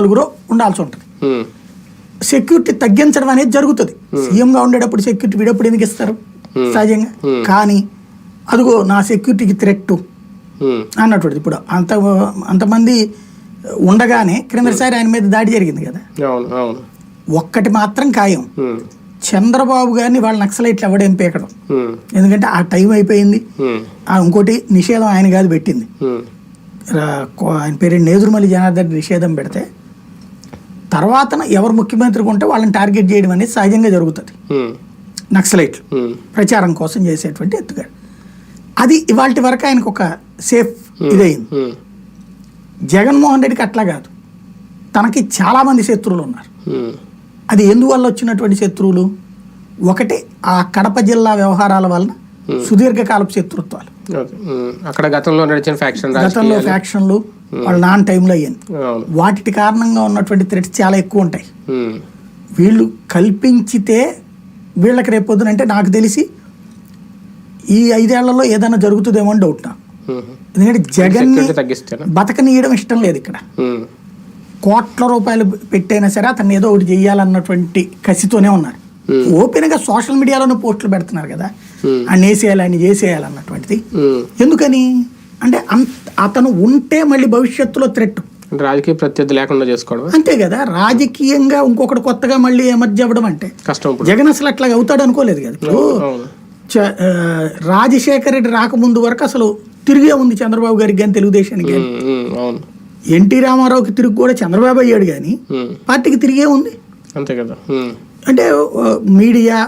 నలుగురు ఉండాల్సి ఉంటుంది. సెక్యూరిటీ తగ్గించడం అనేది జరుగుతుంది. సీఎంగా ఉండేటప్పుడు సెక్యూరిటీ వీడప్పుడు ఎందుకు ఇస్తారు? సహజంగా. కానీ అదిగో నా సెక్యూరిటీకి థ్రెట్ ఉమ్, అన్నటువంటిది ఇప్పుడు. అంత అంతమంది ఉండగానే క్రిందసారి ఆయన మీద దాడి జరిగింది కదా. ఒక్కటి మాత్రం ఖాయం. చంద్రబాబు గారిని వాళ్ళ నక్సలైట్లు ఎవడేం పీకడం ఎందుకంటే ఆ టైం అయిపోయింది. ఇంకోటి నిషేధం ఆయన కాదు పెట్టింది. ఆయన పేరు నేదురుమల్లి జనార్దన్ నిషేధం పెడితే తర్వాతన ఎవరు ముఖ్యమంత్రిగా ఉంటే వాళ్ళని టార్గెట్ చేయడం అనేది సహజంగా జరుగుతుంది. నక్సలైట్లు ప్రచారం కోసం చేసేటువంటి ఎత్తుగాడు. అది ఇవాళ వరకు ఆయనకు ఒక సేఫ్ ఇదయింది. ఉమ్, జగన్మోహన్ రెడ్డికి అట్లా కాదు. తనకి చాలామంది శత్రువులు ఉన్నారు. అది ఎందువల్ల వచ్చినటువంటి శత్రువులు? ఒకటి ఆ కడప జిల్లా వ్యవహారాల వలన సుదీర్ఘకాలపు శత్రుత్వాలు. అక్కడ గతంలో నడిచిన ఫ్యాక్షన్ గతంలో ఫ్యాక్షన్లు వాళ్ళ నాన్ టైంలో అయ్యింది వాటి కారణంగా ఉన్నటువంటి థ్రెట్స్ చాలా ఎక్కువ ఉంటాయి. ఉమ్, వీళ్ళు కల్పించితే వీళ్ళకి రేపొద్దున అంటే నాకు తెలిసి ఈ ఐదేళ్ళలో ఏదైనా జరుగుతుందేమో అని డౌట్ నాకు ఉమ్, ఎందుకంటే తగ్గిస్తేనా? బతకనీయడం ఇష్టం లేదు ఇక్కడ. కోట్ల రూపాయలు పెట్టైనా సరే అతను ఏదో ఒకటి చెయ్యాలన్నటువంటి కసితోనే ఉన్నారు. ఓపెన్గా సోషల్ మీడియాలోనే పోస్టులు పెడుతున్నారు కదా. Hmm. ఆయన చేసేయాలన్నటువంటిది. ఎందుకని? అంటే అంత అతను ఉంటే మళ్ళీ భవిష్యత్తులో థ్రెట్ రాజకీయ ప్రత్యర్థి లేకుండా చేసుకోవడం అంతే కదా రాజకీయంగా ఇంకొకటి కొత్తగా మళ్ళీ ఎమర్జ్ అవ్వడం అంటే. కష్టం జగన్ అసలు అట్లా అవుతాడు అనుకోలేదు కదా ఇప్పుడు. రాజశేఖర రెడ్డి రాకముందు వరకు అసలు తిరిగే ఉంది చంద్రబాబు గారికి కానీ తెలుగుదేశానికి ఎన్టీ రామారావుకి తిరిగి కూడా చంద్రబాబు అయ్యాడు కానీ పార్టీకి తిరిగే ఉంది. అంతే కదా అంటే మీడియా